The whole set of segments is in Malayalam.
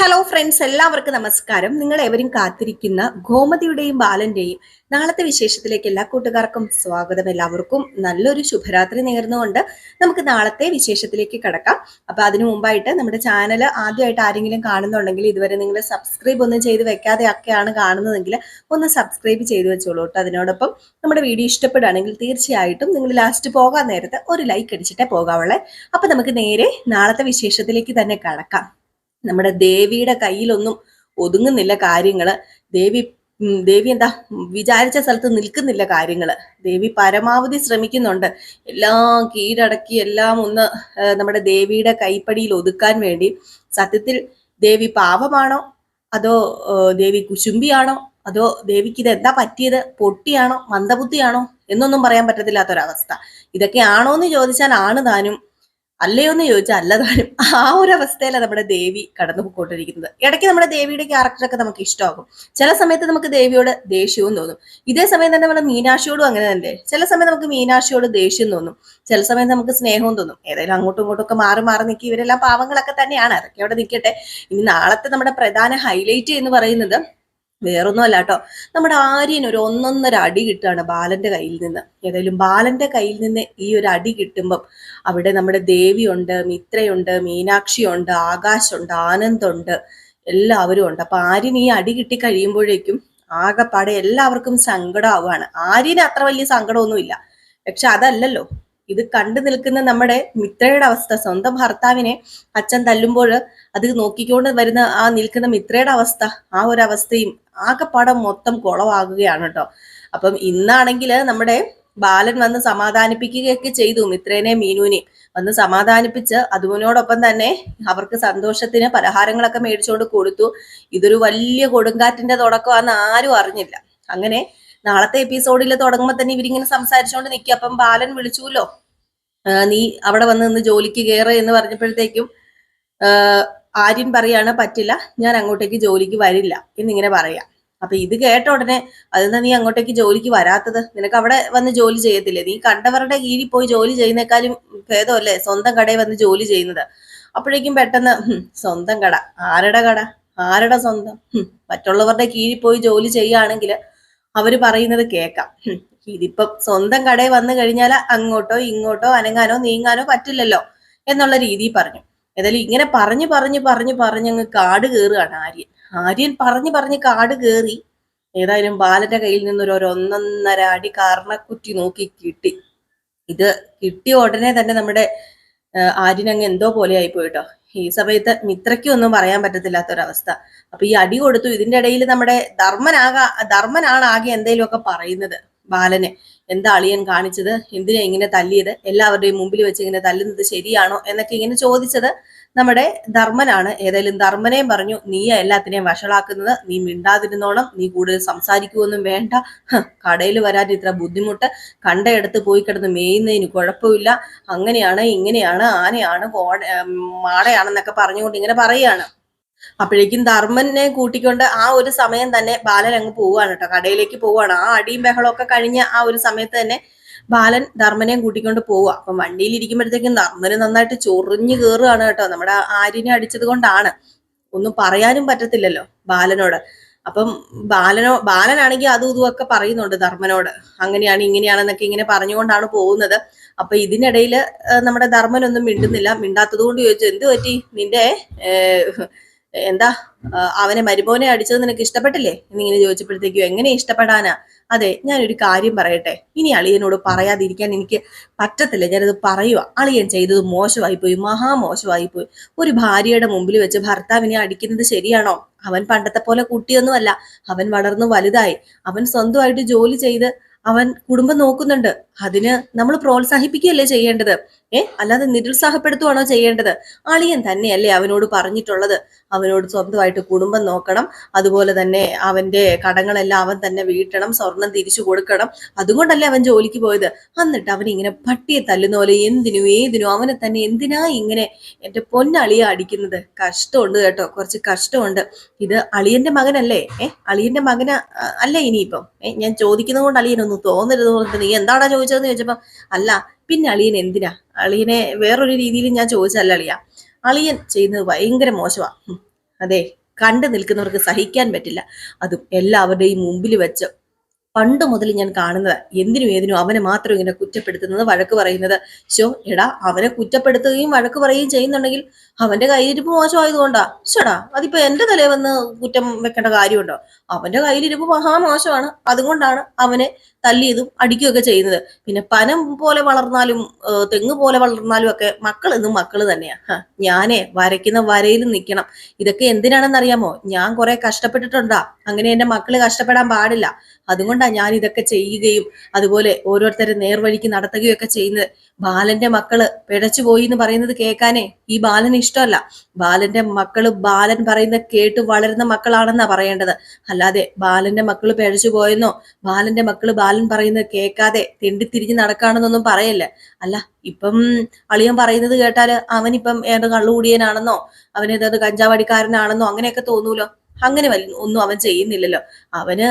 ഹലോ ഫ്രണ്ട്സ് എല്ലാവർക്കും നമസ്കാരം. നിങ്ങൾ എവരും കാത്തിരിക്കുന്ന ഗോമതിയുടെയും ബാലന്റെയും നാളത്തെ വിശേഷത്തിലേക്ക് എല്ലാ കൂട്ടുകാർക്കും സ്വാഗതം. എല്ലാവർക്കും നല്ലൊരു ശുഭരാത്രി നേർന്നുകൊണ്ട് നമുക്ക് നാളത്തെ വിശേഷത്തിലേക്ക് കടക്കാം. അപ്പൊ അതിനു മുമ്പായിട്ട് നമ്മുടെ ചാനൽ ആദ്യമായിട്ട് ആരെങ്കിലും കാണുന്നുണ്ടെങ്കിൽ ഇതുവരെ നിങ്ങൾ സബ്സ്ക്രൈബ് ഒന്നും ചെയ്ത് വെക്കാതെ ഒക്കെയാണ് കാണുന്നതെങ്കിൽ ഒന്ന് സബ്സ്ക്രൈബ് ചെയ്ത് വെച്ചോളൂ കേട്ടോ. അതിനോടൊപ്പം നമ്മുടെ വീഡിയോ ഇഷ്ടപ്പെടുകയാണെങ്കിൽ തീർച്ചയായിട്ടും നിങ്ങൾ ലാസ്റ്റ് പോകാൻ നേരത്തെ ഒരു ലൈക്ക് അടിച്ചിട്ടേ പോകാവുള്ളേ. അപ്പൊ നമുക്ക് നേരെ നാളത്തെ വിശേഷത്തിലേക്ക് തന്നെ കടക്കാം. നമ്മുടെ ദേവിയുടെ കയ്യിലൊന്നും ഒതുങ്ങുന്നില്ല കാര്യങ്ങൾ. ദേവി ദേവി എന്താ വിചാരിച്ച സ്ഥലത്ത് നിൽക്കുന്നില്ല കാര്യങ്ങൾ. ദേവി പരമാവധി ശ്രമിക്കുന്നുണ്ട്. എല്ലാം കീഴടക്കി എല്ലാം ഒന്ന് നമ്മുടെ ദേവിയുടെ കൈപ്പടിയിൽ ഒതുക്കാൻ വേണ്ടി. സത്യത്തിൽ ദേവി പാവമാണോ? അതോ ദേവി കുശുംബിയാണോ അതോ ദേവിക്ക് ഇത് എന്താ പറ്റിയത്? പൊട്ടിയാണോ? മന്ദബുദ്ധിയാണോ? എന്നൊന്നും പറയാൻ പറ്റത്തില്ലാത്തൊരവസ്ഥ. ഇതൊക്കെ ആണോ എന്ന് ചോദിച്ചാൽ ആണ് താനും. അല്ലയോ എന്ന് ചോദിച്ചാൽ അല്ലതാനും ആ ഒരു അവസ്ഥയിലാണ് നമ്മുടെ ദേവി കടന്നു പോയിക്കൊണ്ടിരിക്കുന്നത് ഇടയ്ക്ക് നമ്മുടെ ദേവിയുടെ ക്യാരക്ടറൊക്കെ നമുക്ക് ഇഷ്ടമാകും. ചില സമയത്ത് നമുക്ക് ദേവിയോട് ദേഷ്യവും തോന്നും. ഇതേ സമയം തന്നെ നമ്മുടെ മീനാക്ഷിയോടും അങ്ങനെ തന്നെ. ചില സമയം നമുക്ക് മീനാക്ഷിയോട് ദേഷ്യം തോന്നും. ചില സമയം നമുക്ക് സ്നേഹവും തോന്നും. ഏതായാലും അങ്ങോട്ടും ഇങ്ങോട്ടും ഒക്കെ മാറി മാറി നിൽക്കി ഇവരെല്ലാം പാവങ്ങളൊക്കെ തന്നെയാണ്. അതൊക്കെ അവിടെ നിൽക്കട്ടെ ഇനി നാളത്തെ നമ്മുടെ പ്രധാന ഹൈലൈറ്റ് എന്ന് പറയുന്നത് വേറൊന്നും അല്ല കേട്ടോ നമ്മുടെ ആര്യൻ ഒരു ഒന്നൊന്നര അടി കിട്ടുകയാണ് ബാലന്റെ കയ്യിൽ നിന്ന്. ഏതായാലും ബാലന്റെ കയ്യിൽ നിന്ന് ഈ ഒരു അടി കിട്ടുമ്പം അവിടെ നമ്മുടെ ദേവിയുണ്ട് മിത്രയുണ്ട് മീനാക്ഷിയുണ്ട് ആകാശുണ്ട് ആനന്ദുണ്ട് എല്ലാവരും ഉണ്ട്. അപ്പൊ ആര്യൻ ഈ അടി കിട്ടി കഴിയുമ്പോഴേക്കും ആകെപ്പാടെ എല്ലാവർക്കും സങ്കടമാവുകയാണ്. ആര്യന് അത്ര വലിയ സങ്കടമൊന്നുമില്ല. പക്ഷെ അതല്ലല്ലോ ഇത് കണ്ടു നിൽക്കുന്ന നമ്മുടെ മിത്രയുടെ അവസ്ഥ. സ്വന്തം ഭർത്താവിനെ അച്ഛൻ തല്ലുമ്പോൾ അത് നോക്കിക്കൊണ്ട് വരുന്ന ആ നിൽക്കുന്ന മിത്രയുടെ അവസ്ഥ ആ ഒരു അവസ്ഥയും ആകെപ്പാടം മൊത്തം കുളമാകുകയാണ് കേട്ടോ. അപ്പം ഇന്നാണെങ്കിൽ നമ്മുടെ ബാലൻ വന്ന് സമാധാനിപ്പിക്കുകയൊക്കെ ചെയ്തു മിത്രേനെ മീനുവിനെയും വന്ന് സമാധാനിപ്പിച്ച് അതുവിനോടൊപ്പം തന്നെ അവർക്ക് സന്തോഷത്തിന് പലഹാരങ്ങളൊക്കെ മേടിച്ചുകൊണ്ട് കൊടുത്തു. ഇതൊരു വലിയ കൊടുങ്കാറ്റിന്റെ തുടക്കമാണെന്ന് ആരും അറിഞ്ഞില്ല. അങ്ങനെ നാളത്തെ എപ്പിസോഡിൽ തുടങ്ങുമ്പോൾ തന്നെ ഇവരിങ്ങനെ സംസാരിച്ചുകൊണ്ട് നിൽക്കുക അപ്പം ബാലൻ വിളിച്ചുല്ലോ നീ അവിടെ വന്ന് നിന്ന് ജോലിക്ക് കയറ് എന്ന് പറഞ്ഞപ്പോഴത്തേക്കും ആര്യൻ പറയാണ് പറ്റില്ല ഞാൻ അങ്ങോട്ടേക്ക് ജോലിക്ക് വരില്ല എന്നിങ്ങനെ പറയാം. അപ്പൊ ഇത് കേട്ട ഉടനെ അതെന്താ നീ അങ്ങോട്ടേക്ക് ജോലിക്ക് വരാത്തത്? നിനക്ക് അവിടെ വന്ന് ജോലി ചെയ്യത്തില്ലേ? നീ കണ്ടവരുടെ കീഴിൽ പോയി ജോലി ചെയ്യുന്നേക്കാളും ഭേദമല്ലേ സ്വന്തം കടയിൽ വന്ന് ജോലി ചെയ്യുന്നത്? അപ്പോഴേക്കും പെട്ടെന്ന് "ഹും, സ്വന്തം കട. ആരുടെ കട? ആരുടെ സ്വന്തം? മറ്റുള്ളവരുടെ കീഴിൽ പോയി ജോലി ചെയ്യുകയാണെങ്കിൽ അവർ പറയുന്നത് കേൾക്കാം. ഇതിപ്പം സ്വന്തം കടയിൽ വന്നു കഴിഞ്ഞാൽ അങ്ങോട്ടോ ഇങ്ങോട്ടോ അനങ്ങാനോ നീങ്ങാനോ പറ്റില്ലല്ലോ എന്നുള്ള രീതി പറഞ്ഞു. ഏതായാലും ഇങ്ങനെ പറഞ്ഞു പറഞ്ഞു പറഞ്ഞു പറഞ്ഞു അങ്ങ് കാട് കയറുകയാണ് ആര്യൻ. ആര്യൻ പറഞ്ഞു പറഞ്ഞ് കാട് കയറി ഏതായാലും ബാലന്റെ കയ്യിൽ നിന്നൊരു ഒരു ഒന്നൊന്നര അടി കാരണക്കുറ്റി നോക്കി കിട്ടി. ഇത് കിട്ടിയ ഉടനെ തന്നെ നമ്മുടെ ആ, ആര്യൻ അങ്ങ് എന്തോ പോലെ ആയി പോയിട്ടോ ഈ സമയത്ത് മിത്രയ്ക്കും ഒന്നും പറയാൻ പറ്റത്തില്ലാത്തൊരവസ്ഥ. അപ്പൊ ഈ അടി കൊടുത്തു. ഇതിന്റെ ഇടയിൽ നമ്മുടെ ധർമ്മനാകാ ധർമ്മനാണ് ആകെ എന്തെങ്കിലുമൊക്കെ പറയുന്നത് ബാലനെ. എന്താ അളിയൻ കാണിച്ചത്? എന്തിനാ ഇങ്ങനെ തല്ലിയത്? എല്ലാവരുടെയും മുമ്പിൽ വെച്ച് ഇങ്ങനെ തല്ലുന്നത് ശരിയാണോ? എന്നൊക്കെ ഇങ്ങനെ ചോദിച്ചത് നമ്മുടെ ധർമ്മനാണ്. ഏതായാലും ധർമ്മനെയും പറഞ്ഞു നീ എല്ലാത്തിനെയും വഷളാക്കുന്നത്. നീ മിണ്ടാതിരുന്നോണം. നീ കൂടുതൽ സംസാരിക്കുവൊന്നും വേണ്ട. കടയിൽ വരാൻ ഇത്ര ബുദ്ധിമുട്ട്. കണ്ടയിടത്ത് പോയി കിടന്ന് മേയുന്നതിന് കുഴപ്പമില്ല. അങ്ങനെയാണ് ഇങ്ങനെയാണ് ആനയാണ് കോട മാടയാണെന്നൊക്കെ പറഞ്ഞുകൊണ്ട് ഇങ്ങനെ പറയാണ് അപ്പോഴേക്കും ധർമ്മനെ കൂട്ടിക്കൊണ്ട് ആ ഒരു സമയം തന്നെ ബാലൻ അങ്ങ് പോവാണ് കേട്ടോ. കടയിലേക്ക് പോവാണ് ആ അടിയും ബഹളവും ഒക്കെ കഴിഞ്ഞ ആ ഒരു സമയത്ത് തന്നെ ബാലൻ ധർമ്മനെയും കൂട്ടിക്കൊണ്ട് പോവുക. അപ്പം വണ്ടിയിൽ ഇരിക്കുമ്പോഴത്തേക്കും ധർമ്മന് നന്നായിട്ട് ചൊറിഞ്ഞു കയറുകയാണ് കേട്ടോ. നമ്മുടെ ആര്യനെ അടിച്ചത് കൊണ്ടാണ്. ഒന്നും പറയാനും പറ്റത്തില്ലല്ലോ ബാലനോട്. അപ്പം ബാലനോ ബാലനാണെങ്കിൽ അതും ഇതും ഒക്കെ പറയുന്നുണ്ട് ധർമ്മനോട്. അങ്ങനെയാണ് ഇങ്ങനെയാണെന്നൊക്കെ ഇങ്ങനെ പറഞ്ഞുകൊണ്ടാണ് പോകുന്നത്. അപ്പൊ ഇതിനിടയിൽ നമ്മുടെ ധർമ്മനൊന്നും മിണ്ടുന്നില്ല. മിണ്ടാത്തത് കൊണ്ട് ചോദിച്ചു എന്ത് പറ്റി? നിന്റെ എന്താ? അവനെ മരുമോനെ അടിച്ചത് നിനക്ക് ഇഷ്ടപ്പെട്ടില്ലേ? എന്നിങ്ങനെ ചോദിച്ചപ്പോഴത്തേക്കും എങ്ങനെ ഇഷ്ടപ്പെടാനാ? അതെ ഞാനൊരു കാര്യം പറയട്ടെ. ഇനി അളിയനോട് പറയാതിരിക്കാൻ എനിക്ക് പറ്റത്തില്ല. ഞാനത് പറയുക അളിയൻ ചെയ്തത് മോശമായി പോയി മഹാമോശമായി പോയി ഒരു ഭാര്യയുടെ മുമ്പിൽ വെച്ച് ഭർത്താവിനെ അടിക്കുന്നത് ശരിയാണോ? അവൻ പണ്ടത്തെ പോലെ കുട്ടിയൊന്നുമല്ല. അവൻ വളർന്നു വലുതായി. അവൻ സ്വന്തമായിട്ട് ജോലി ചെയ്ത് അവൻ കുടുംബം നോക്കുന്നുണ്ട്. അതിന് നമ്മൾ പ്രോത്സാഹിപ്പിക്കുകയല്ലേ ചെയ്യേണ്ടത്? ഏ? അല്ലാതെ നിരുത്സാഹപ്പെടുത്തുവാണോ ചെയ്യേണ്ടത്? അളിയൻ തന്നെയല്ലേ അവനോട് പറഞ്ഞിട്ടുള്ളത്. അവനോട് സ്വന്തമായിട്ട് കുടുംബം നോക്കണം. അതുപോലെ തന്നെ അവന്റെ കടങ്ങളെല്ലാം അവൻ തന്നെ വീട്ടണം സ്വർണം തിരിച്ചു കൊടുക്കണം. അതുകൊണ്ടല്ലേ അവൻ ജോലിക്ക് പോയത്? എന്നിട്ട് അവൻ ഇങ്ങനെ പട്ടിയെ തല്ലുന്ന പോലെ എന്തിനും ഏതിനും അവനെ തന്നെ എന്തിനാ ഇങ്ങനെ എന്റെ പൊന്നളിയ അടിക്കുന്നത്? കഷ്ടമുണ്ട് കേട്ടോ. കുറച്ച് കഷ്ടമുണ്ട്. ഇത് അളിയന്റെ മകനല്ലേ? ഏ? അളിയന്റെ മകന അല്ല ഇനിയിപ്പം. ഏ? ഞാൻ ചോദിക്കുന്നത് കൊണ്ട് അളിയനൊന്നും തോന്നരുത് നീ എന്താടാ ചോദിച്ചതെന്ന് ചോദിച്ചപ്പം അല്ല പിന്നെ അളിയൻ എന്തിനാ? അളിയനെ വേറൊരു രീതിയിൽ ഞാൻ ചോദിച്ചല്ല അളിയ. അളിയൻ ചെയ്യുന്നത് ഭയങ്കര മോശമാ. അതെ കണ്ടു നിൽക്കുന്നവർക്ക് സഹിക്കാൻ പറ്റില്ല. അതും എല്ലാവരുടെയും മുമ്പിൽ വെച്ച് പണ്ട് മുതൽ ഞാൻ കാണുന്നത് എന്തിനും ഏതിനും അവനെ മാത്രം ഇങ്ങനെ കുറ്റപ്പെടുത്തുന്നത് വഴക്ക് പറയുന്നത്. ശോ എടാ അവനെ കുറ്റപ്പെടുത്തുകയും വഴക്ക് പറയുകയും ചെയ്യുന്നുണ്ടെങ്കിൽ അവന്റെ കയ്യിലിരിപ്പ് മോശമായതുകൊണ്ടാ. ശടാ അതിപ്പോ എന്റെ തല വന്ന് കുറ്റം വെക്കേണ്ട കാര്യമുണ്ടോ? അവന്റെ കയ്യിലിരിപ്പ് മഹാമോശമാണ് അതുകൊണ്ടാണ് അവനെ തല്ലിയതും അടിക്കുകയൊക്കെ ചെയ്യുന്നത്. പിന്നെ പനം പോലെ വളർന്നാലും തെങ്ങ് പോലെ വളർന്നാലും ഒക്കെ മക്കൾ എന്നും മക്കൾ തന്നെയാ. ഞാനെ വരയ്ക്കുന്ന വരയിൽ നിൽക്കണം. ഇതൊക്കെ എന്തിനാണെന്ന് അറിയാമോ ഞാൻ കുറെ കഷ്ടപ്പെട്ടിട്ടുണ്ടാ. അങ്ങനെ എന്റെ മക്കൾ കഷ്ടപ്പെടാൻ പാടില്ല. അതുകൊണ്ടാണ് ഞാൻ ഇതൊക്കെ ചെയ്യുകയും അതുപോലെ ഓരോരുത്തരെ നേർവഴിക്ക് നടത്തുകയും ഒക്കെ ചെയ്യുന്നത്. ബാലന്റെ മക്കൾ പിഴച്ചു പോയി എന്ന് പറയുന്നത് കേൾക്കാനേ ഈ ബാലന് ഇഷ്ടമല്ല. ബാലന്റെ മക്കൾ ബാലൻ പറയുന്ന കേട്ട് വളരുന്ന മക്കളാണെന്നാ പറയേണ്ടത്. അല്ലാതെ ബാലന്റെ മക്കൾ പിഴച്ചു പോയെന്നോ ബാലന്റെ മക്കൾ ബാലൻ പറയുന്നത് കേൾക്കാതെ തെണ്ടിത്തിരിഞ്ഞ് നടക്കാണെന്നൊന്നും പറയല്ലേ. അല്ല ഇപ്പം അളിയൻ പറയുന്നത് കേട്ടാൽ അവനിപ്പം ഏതോ കള്ളുകൂടിയനാണെന്നോ അവനേതോ കഞ്ചാവടിക്കാരനാണെന്നോ അങ്ങനെയൊക്കെ തോന്നൂലോ? അങ്ങനെ ഒന്നും അവൻ ചെയ്യുന്നില്ലല്ലോ. അവന്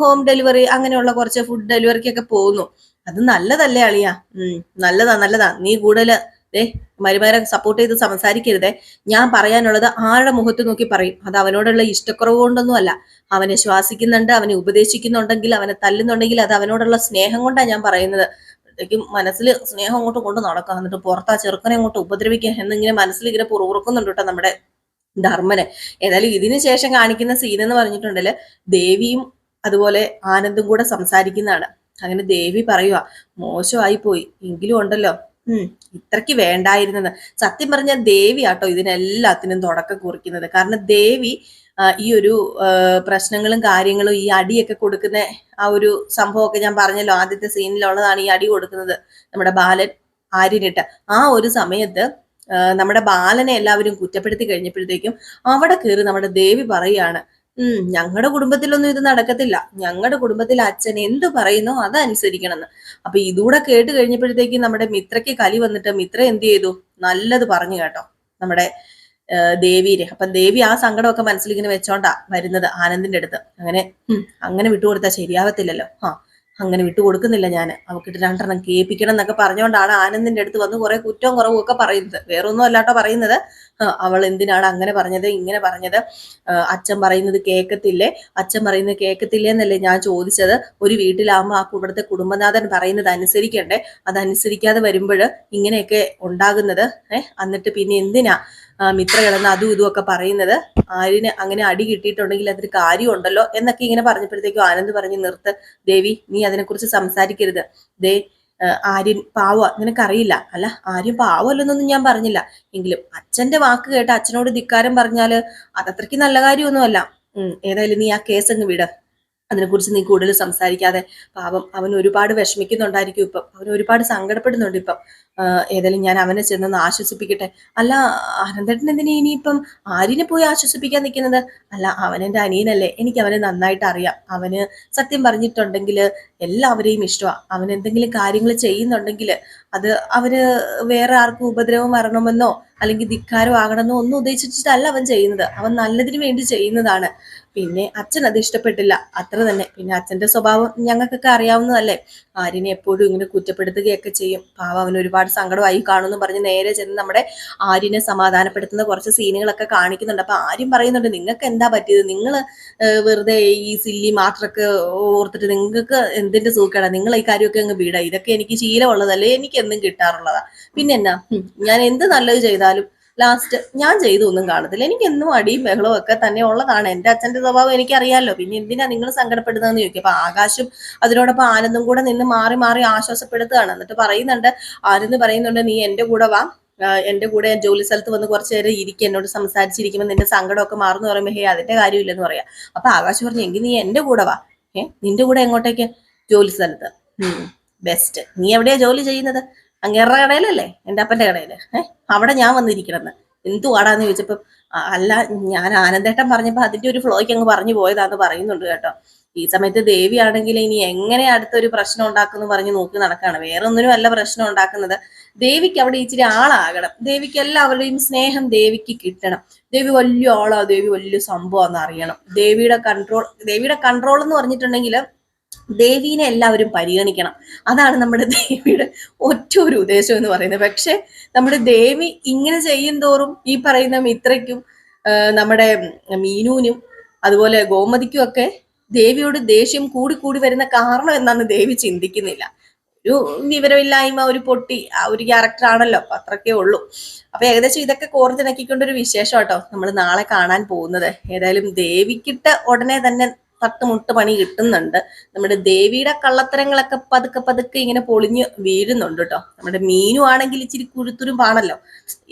ഹോം ഡെലിവറി അങ്ങനെയുള്ള കുറച്ച് ഫുഡ് ഡെലിവറിക്കൊക്കെ പോകുന്നു. അത് നല്ലതല്ലേ അളിയ? ഉം നല്ലതാ നല്ലതാ. നീ കൂടുതൽ ഏ മരുമാരെ സപ്പോർട്ട് ചെയ്ത് സംസാരിക്കരുതേ. ഞാൻ പറയാനുള്ളത് ആരുടെ മുഖത്ത് നോക്കി പറയും. അത് അവനോടുള്ള ഇഷ്ടക്കുറവ് കൊണ്ടൊന്നും അല്ല. അവനെ ശ്വാസിക്കുന്നുണ്ട് അവനെ ഉപദേശിക്കുന്നുണ്ടെങ്കിൽ അവനെ തല്ലുന്നുണ്ടെങ്കിൽ അത് അവനോടുള്ള സ്നേഹം കൊണ്ടാണ് ഞാൻ പറയുന്നത്. അപ്പോഴത്തേക്കും മനസ്സിൽ സ്നേഹം അങ്ങോട്ട് കൊണ്ട് നടക്കാം. എന്നിട്ട് പുറത്താ ചെറുക്കനെ അങ്ങോട്ട് ഉപദ്രവിക്കാൻ എന്നിങ്ങനെ മനസ്സിൽ ഇങ്ങനെ പുറകുറുക്കുന്നുണ്ട് കേട്ടോ നമ്മുടെ ധർമ്മനെ. ഏതായാലും ഇതിനു ശേഷം കാണിക്കുന്ന സീൻ എന്ന് പറഞ്ഞിട്ടുണ്ടെങ്കിൽ ദേവിയും അതുപോലെ ആനന്ദും കൂടെ സംസാരിക്കുന്നതാണ്. അങ്ങനെ ദേവി പറയുക മോശമായി പോയി എങ്കിലും ഉണ്ടല്ലോ. ഉം ഇത്രയ്ക്ക് വേണ്ടായിരുന്നെന്ന്. സത്യം പറഞ്ഞ ദേവി ആട്ടോ ഇതിനെല്ലാത്തിനും തുടക്കം കുറിക്കുന്നത്. കാരണം ദേവി ഈ ഒരു പ്രശ്നങ്ങളും കാര്യങ്ങളും ഈ അടിയൊക്കെ കൊടുക്കുന്ന ആ ഒരു സംഭവമൊക്കെ ഞാൻ പറഞ്ഞല്ലോ ആദ്യത്തെ സീനിലുള്ളതാണ് ഈ അടി കൊടുക്കുന്നത് നമ്മുടെ ബാലൻ ആര്യനിട്ട്. ആ ഒരു സമയത്ത് നമ്മുടെ ബാലനെ എല്ലാവരും കുറ്റപ്പെടുത്തി കഴിഞ്ഞപ്പോഴത്തേക്കും അവിടെ കയറി നമ്മുടെ ദേവി പറയാണ് ഉം ഞങ്ങളുടെ കുടുംബത്തിലൊന്നും ഇത് നടക്കത്തില്ല. ഞങ്ങളുടെ കുടുംബത്തിൽ അച്ഛൻ എന്ത് പറയുന്നോ അതനുസരിക്കണം എന്ന് അപ്പൊ ഇതൂടെ കേട്ട് കഴിഞ്ഞപ്പോഴത്തേക്കും നമ്മുടെ മിത്രയ്ക്ക് കലി വന്നിട്ട് മിത്ര എന്ത് ചെയ്തു? നല്ലത് പറഞ്ഞു കേട്ടോ നമ്മുടെ ആ, ദേവീനെ. അപ്പൊ ദേവി ആ സങ്കടമൊക്കെ മനസ്സിലിങ്ങനെ വെച്ചോണ്ടാ വരുന്നത് ആനന്ദിന്റെ അടുത്ത്. അങ്ങനെ അങ്ങനെ വിട്ടുകൊടുത്താൽ ശരിയാവത്തില്ലല്ലോ. ആ അങ്ങനെ വിട്ടുകൊടുക്കുന്നില്ല ഞാൻ അവക്കിട്ട് രണ്ടെണ്ണം കേൾപ്പിക്കണം എന്നൊക്കെ പറഞ്ഞുകൊണ്ടാണ് ആനന്ദിന്റെ അടുത്ത് വന്ന് കുറെ കുറ്റവും കുറവും ഒക്കെ പറയുന്നത്. വേറെ ഒന്നും അല്ലാട്ടോ പറയുന്നത്. അവൾ എന്തിനാണ് അങ്ങനെ പറഞ്ഞത് ഇങ്ങനെ പറഞ്ഞത്? അച്ഛൻ പറയുന്നത് കേൾക്കത്തില്ലേ? അച്ഛൻ പറയുന്നത് കേൾക്കത്തില്ലേ എന്നല്ലേ ഞാൻ ചോദിച്ചത്. ഒരു വീട്ടിലാകുമ്പോൾ ആ ഇവിടുത്തെ കുടുംബനാഥൻ പറയുന്നത് അനുസരിക്കണ്ടേ? അതനുസരിക്കാതെ വരുമ്പോൾ ഇങ്ങനെയൊക്കെ ഉണ്ടാകുന്നത്. ഏഹ് എന്നിട്ട് പിന്നെ എന്തിനാ? മിത്ര കിടന്ന് അതും ഇതും ഒക്കെ പറയുന്നത്. ആരിന് അങ്ങനെ അടി കിട്ടിയിട്ടുണ്ടെങ്കിൽ അതിന് കാര്യമുണ്ടല്ലോ എന്നൊക്കെ ഇങ്ങനെ പറഞ്ഞപ്പോഴത്തേക്കും ആനന്ദ് പറഞ്ഞ് നിർത്ത്. ദേവി നീ അതിനെക്കുറിച്ച് സംസാരിക്കരുത്. ദേ ആര്യൻ പാവ. നിനക്കറിയില്ല. അല്ല ആര്യൻ പാവമല്ലെന്നൊന്നും ഞാൻ പറഞ്ഞില്ല. എങ്കിലും അച്ഛന്റെ വാക്ക് കേട്ട് അച്ഛനോട് ധിക്കാരം പറഞ്ഞാൽ അതത്രയ്ക്ക് നല്ല കാര്യമൊന്നുമല്ല. ഏതായാലും നീ ആ കേസ് അങ്ങ് വിട്. അതിനെക്കുറിച്ച് നീ കൂടുതൽ സംസാരിക്കാതെ. പാവം അവൻ ഒരുപാട് വിഷമിക്കുന്നുണ്ടായിരിക്കും ഇപ്പം. അവൻ ഒരുപാട് സങ്കടപ്പെടുന്നുണ്ട് ഇപ്പം. ഏതായാലും ഞാൻ അവനെ ചെന്നൊന്ന് ആശ്വസിപ്പിക്കട്ടെ. അല്ല അനന്തട്ടൻ എന്തിനാ ഇനിയിപ്പം ആര്യനെ പോയി ആശ്വസിപ്പിക്കാൻ നിൽക്കുന്നത് അല്ല അവൻ എന്റെ അനിയനല്ലേ. എനിക്ക് അവനെ നന്നായിട്ട് അറിയാം. അവന് സത്യം പറഞ്ഞിട്ടുണ്ടെങ്കിൽ എല്ലാവരെയും ഇഷ്ടമാണ് അവൻ എന്തെങ്കിലും കാര്യങ്ങൾ ചെയ്യുന്നുണ്ടെങ്കിൽ അത് അവന് വേറെ ആർക്കും ഉപദ്രവം വരണമെന്നോ അല്ലെങ്കിൽ ധിക്കാരം ആകണമെന്നോ ഒന്നും ഉദ്ദേശിച്ചിട്ടല്ല അവൻ ചെയ്യുന്നത്. അവൻ നല്ലതിന് വേണ്ടി ചെയ്യുന്നതാണ്. പിന്നെ അച്ഛൻ അത് ഇഷ്ടപ്പെട്ടില്ല. അത്ര തന്നെ. പിന്നെ അച്ഛന്റെ സ്വഭാവം ഞങ്ങൾക്കൊക്കെ അറിയാവുന്നതല്ലേ. ആര്യനെ എപ്പോഴും ഇങ്ങനെ കുറ്റപ്പെടുത്തുകയൊക്കെ ചെയ്യും. പാവം അവൻ ഒരുപാട് സങ്കടമായി കാണുമെന്ന് പറഞ്ഞ് നേരെ ചെന്ന് നമ്മുടെ ആര്യനെ സമാധാനപ്പെടുത്തുന്ന കുറച്ച് സീനുകളൊക്കെ കാണിക്കുന്നുണ്ട്. അപ്പൊ ആര്യം പറയുന്നുണ്ട് നിങ്ങൾക്ക് എന്താ പറ്റിയത്? നിങ്ങൾ വെറുതെ ഈ സില്ലി മാത്രമൊക്കെ ഓർത്തിട്ട് നിങ്ങൾക്ക് എന്തിന്റെ സൂക്കേടാ നിങ്ങൾ ഈ കാര്യമൊക്കെ അങ്ങ് വീടാ. ഇതൊക്കെ എനിക്ക് ശീലമുള്ളതല്ലേ? എനിക്ക് എന്നും കിട്ടാറുള്ളതാ. പിന്നെ എന്നാ? ഞാൻ എന്ത് നല്ലത് ചെയ്താലും ലാസ്റ്റ് ഞാൻ ചെയ്തു ഒന്നും കാണത്തില്ല. എനിക്ക് എന്നും അടിയും ബഹളവും ഒക്കെ തന്നെ ഉള്ളതാണ് എന്റെ അച്ഛന്റെ സ്വഭാവം എനിക്കറിയാലോ. പിന്നെ എന്തിനാ നിങ്ങൾ സങ്കടപ്പെടുന്നതെന്ന് ചോദിക്കും. അപ്പൊ ആകാശും അതിനോടൊപ്പം ആനന്ദും കൂടെ നിന്ന് മാറി മാറി ആശ്വാസപ്പെടുത്തുകയാണ്. എന്നിട്ട് പറയുന്നുണ്ട് ആനന്ദ് പറയുന്നുണ്ട് നീ എന്റെ കൂടെ വാ. എന്റെ കൂടെ ജോലി സ്ഥലത്ത് വന്ന് കുറച്ച് നേരം ഇരിക്കും. എന്നോട് സംസാരിച്ചിരിക്കുമ്പോൾ നിന്റെ സങ്കടമൊക്കെ മാറുന്നു. പറയുമ്പോൾ ഹേ അതിന്റെ കാര്യമില്ലെന്ന് പറയാം. അപ്പൊ ആകാശ് പറഞ്ഞു എങ്കിൽ നീ എന്റെ കൂടെ വാ. ഏ നിന്റെ കൂടെ എങ്ങോട്ടേക്ക്? ജോലി സ്ഥലത്ത്. ബെസ്റ്റ്. നീ എവിടെയാ ജോലി ചെയ്യുന്നത്? അങ്ങേറുടെ കടയിലല്ലേ? എന്റെ അപ്പന്റെ കടയിൽ ഏഹ് അവിടെ ഞാൻ വന്നിരിക്കണമെന്ന് എന്തുവാടാന്ന് ചോദിച്ചപ്പോൾ "ആ, അല്ല ഞാൻ ആനന്ദേട്ടൻ പറഞ്ഞപ്പോൾ അതിന്റെ ഒരു ഫ്ലോയ്ക്ക് അങ്ങ് പറഞ്ഞു പോയതാന്ന് പറയുന്നുണ്ട് കേട്ടോ. ഈ സമയത്ത് ദേവി ആണെങ്കിൽ ഇനി എങ്ങനെ അടുത്തൊരു പ്രശ്നം ഉണ്ടാക്കുന്നു പറഞ്ഞ് നോക്കി നടക്കാണ് വേറെ ഒന്നിനും അല്ല പ്രശ്നം ഉണ്ടാക്കുന്നത്. ദേവിക്ക് അവിടെ ഇച്ചിരി ആളാകണം. ദേവിക്ക് എല്ലാവരുടെയും സ്നേഹം ദേവിക്ക് കിട്ടണം. ദേവി വലിയ ആളാ. ദേവി വലിയ സംഭവമാണെന്ന് അറിയണം. ദേവിയുടെ കൺട്രോൾ ദേവിയുടെ കൺട്രോൾ എന്ന് പറഞ്ഞിട്ടുണ്ടെങ്കിൽ ദേവീനെ എല്ലാവരും പരിഗണിക്കണം. അതാണ് നമ്മുടെ ദേവിയുടെ ഒറ്റ ഒരു ഉദ്ദേശം എന്ന് പറയുന്നത്. പക്ഷെ നമ്മുടെ ദേവി ഇങ്ങനെ ചെയ്യും തോറും ഈ പറയുന്ന മിത്രയ്ക്കും നമ്മുടെ മീനുവിനും അതുപോലെ ഗോമതിക്കും ഒക്കെ ദേവിയോട് ദേഷ്യം കൂടി കൂടി വരുന്ന കാരണം എന്നാണ് ദേവി ചിന്തിക്കുന്നില്ല. ഒരു വിവരമില്ലായ്മ ഒരു പൊട്ടി ആ ഒരു ക്യാരക്ടർ ആണല്ലോ അപ്പൊ അത്രക്കേ ഉള്ളൂ. അപ്പൊ ഏകദേശം ഇതൊക്കെ കോർത്തിണക്കിക്കൊണ്ടൊരു വിശേഷം കേട്ടോ നമ്മൾ നാളെ കാണാൻ പോകുന്നത്. ഏതായാലും ദേവിക്കിട്ട് ഉടനെ തന്നെ തട്ടുമുട്ട് പണി കിട്ടുന്നുണ്ട്. നമ്മുടെ ദേവിയുടെ കള്ളത്തരങ്ങളൊക്കെ പതുക്കെ പതുക്കെ ഇങ്ങനെ പൊളിഞ്ഞ് വീഴുന്നുണ്ട് കേട്ടോ. നമ്മുടെ മീനു ആണെങ്കിൽ ഇച്ചിരി കുഴുത്തുരുമ്പാണല്ലോ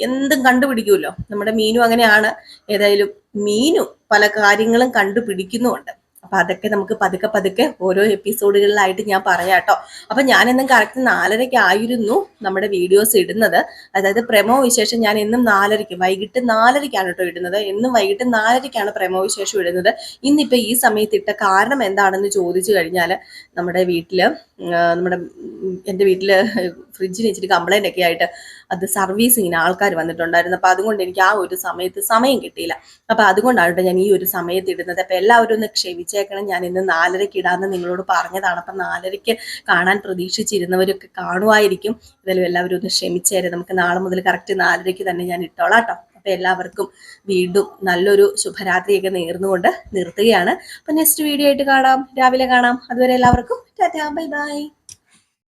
എന്തും കണ്ടുപിടിക്കുമല്ലോ. നമ്മുടെ മീനു അങ്ങനെയാണ്. ഏതായാലും മീനു പല കാര്യങ്ങളും കണ്ടുപിടിക്കുന്നുമുണ്ട്. അപ്പൊ അതൊക്കെ നമുക്ക് പതുക്കെ പതുക്കെ ഓരോ എപ്പിസോഡുകളിലായിട്ട് ഞാൻ പറയാം കേട്ടോ അപ്പൊ ഞാൻ എന്നും കറക്റ്റ് നാലരയ്ക്ക് ആയിരുന്നു നമ്മുടെ വീഡിയോസ് ഇടുന്നത്. അതായത് പ്രമോ വിശേഷം ഞാൻ എന്നും നാലരയ്ക്ക് വൈകിട്ട് നാലരയ്ക്കാണ് കേട്ടോ ഇടുന്നത്. എന്നും വൈകിട്ട് നാലരയ്ക്കാണ് പ്രമോ വിശേഷം ഇടുന്നത്. ഇന്നിപ്പോൾ ഈ സമയത്ത് ഇട്ട കാരണം എന്താണെന്ന് ചോദിച്ചു കഴിഞ്ഞാൽ നമ്മുടെ വീട്ടിൽ നമ്മുടെ എന്റെ വീട്ടിൽ ഫ്രിഡ്ജിന് ഇച്ചിരി കംപ്ലൈന്റ് ഒക്കെ ആയിട്ട് അത് സർവീസിങ്ങിന് ആൾക്കാർ വന്നിട്ടുണ്ടായിരുന്നു. അപ്പൊ അതുകൊണ്ട് എനിക്ക് ആ ഒരു സമയത്ത് സമയം കിട്ടിയില്ല. അപ്പൊ അതുകൊണ്ടാണ് ഞാൻ ഈ ഒരു സമയത്ത് ഇടുന്നത്. അപ്പൊ എല്ലാവരും ഒന്ന് ക്ഷമിച്ചേക്കണം. ഞാൻ ഇന്ന് നാലരയ്ക്ക് ഇടാന്ന് നിങ്ങളോട് പറഞ്ഞതാണ്. അപ്പൊ നാലരയ്ക്ക് കാണാൻ പ്രതീക്ഷിച്ചിരുന്നവരൊക്കെ കാണുമായിരിക്കും ഇതെല്ലാം എല്ലാവരും ഒന്ന് ക്ഷമിച്ചേരെ. നമുക്ക് നാളെ മുതൽ കറക്റ്റ് നാലരയ്ക്ക് തന്നെ ഞാൻ ഇട്ടോളാം കേട്ടോ അപ്പൊ എല്ലാവർക്കും വീണ്ടും നല്ലൊരു ശുഭരാത്രിയൊക്കെ നേർന്നുകൊണ്ട് നിർത്തുകയാണ്. അപ്പൊ നെക്സ്റ്റ് വീഡിയോ ആയിട്ട് കാണാം. രാവിലെ കാണാം. അതുവരെ എല്ലാവർക്കും ടാറ്റാ. Bye bye.